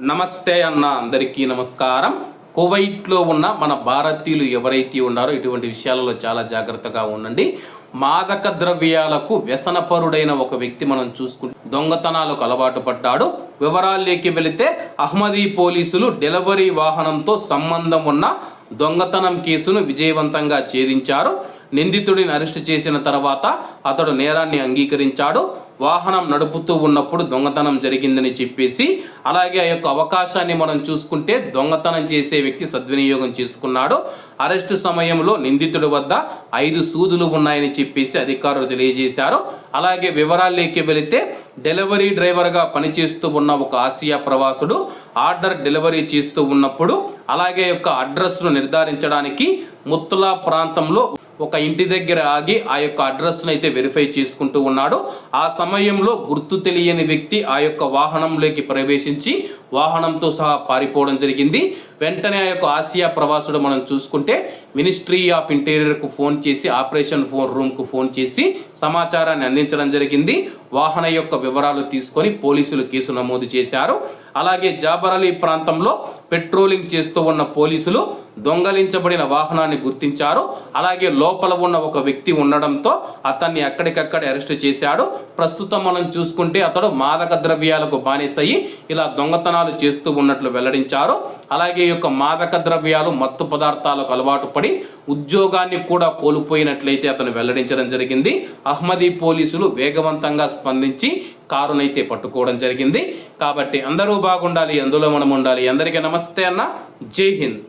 నమస్తే అన్న అందరికీ నమస్కారం. కువైట్లో ఉన్న మన భారతీయులు ఎవరైతే ఉన్నారో ఇటువంటి విషయాలలో చాలా జాగ్రత్తగా ఉండండి. మాదక ద్రవ్యాలకు వ్యసనపరుడైన ఒక వ్యక్తి మనం చూసుకుంటే దొంగతనాలకు అలవాటు పడ్డాడు. వివరాల్లోకి వెళితే అహ్మదీ పోలీసులు డెలివరీ వాహనంతో సంబంధం ఉన్న దొంగతనం కేసును విజయవంతంగా ఛేదించారు. నిందితుడిని అరెస్టు చేసిన తర్వాత అతడు నేరాన్ని అంగీకరించాడు. వాహనం నడుపుతూ ఉన్నప్పుడు దొంగతనం జరిగిందని చెప్పేసి అలాగే ఆ యొక్క అవకాశాన్ని మనం చూసుకుంటే దొంగతనం చేసే వ్యక్తి సద్వినియోగం చేసుకున్నాడు. అరెస్టు సమయంలో నిందితుడి వద్ద ఐదు సూదులు ఉన్నాయని చెప్పేసి అధికారులు తెలియజేశారు. అలాగే వివరాల్లోకి వెళితే డెలివరీ డ్రైవర్గా పనిచేస్తూ ఉన్న ఒక ఆసియా ప్రవాసుడు ఆర్డర్ డెలివరీ చేస్తూ ఉన్నప్పుడు అలాగే యొక్క అడ్రస్ను నిర్ధారించడానికి ముత్తులా ప్రాంతంలో ఒక ఇంటి దగ్గర ఆగి ఆ యొక్క అడ్రస్ను అయితే వెరిఫై చేసుకుంటూ ఉన్నాడు. ఆ సమయంలో గుర్తు తెలియని వ్యక్తి ఆ యొక్క వాహనంలోకి ప్రవేశించి వాహనంతో సహా పారిపోవడం జరిగింది. వెంటనే ఆ యొక్క ఆసియా ప్రవాసుడు మనం చూసుకుంటే మినిస్ట్రీ ఆఫ్ ఇంటీరియర్కు ఫోన్ చేసి ఆపరేషన్ ఫోన్ రూమ్కు ఫోన్ చేసి సమాచారాన్ని అందించడం జరిగింది. వాహన యొక్క వివరాలు తీసుకొని పోలీసులు కేసు నమోదు చేశారు. అలాగే జాబర్ అలీ ప్రాంతంలో పెట్రోలింగ్ చేస్తూ ఉన్న పోలీసులు దొంగలించబడిన వాహనాన్ని గుర్తించారు. అలాగే లోపల ఉన్న ఒక వ్యక్తి ఉండడంతో అతన్ని అక్కడికక్కడ అరెస్ట్ చేశాడు. ప్రస్తుతం మనం చూసుకుంటే అతడు మాదక ద్రవ్యాలకు బానిసయ్యి ఇలా దొంగతనాలు చేస్తూ ఉన్నట్లు వెల్లడించారు. అలాగే ఈ యొక్క మాదక ద్రవ్యాలు మత్తు పదార్థాలకు అలవాటు పడి ఉద్యోగాన్ని కూడా కోల్పోయినట్లయితే అతను వెల్లడించడం జరిగింది. అహ్మదీ పోలీసులు వేగవంతంగా స్పందించి కారునైతే పట్టుకోవడం జరిగింది. కాబట్టి అందరూ బాగుండాలి అందులో మనం ఉండాలి. అందరికీ నమస్తే అన్న. జై హింద్.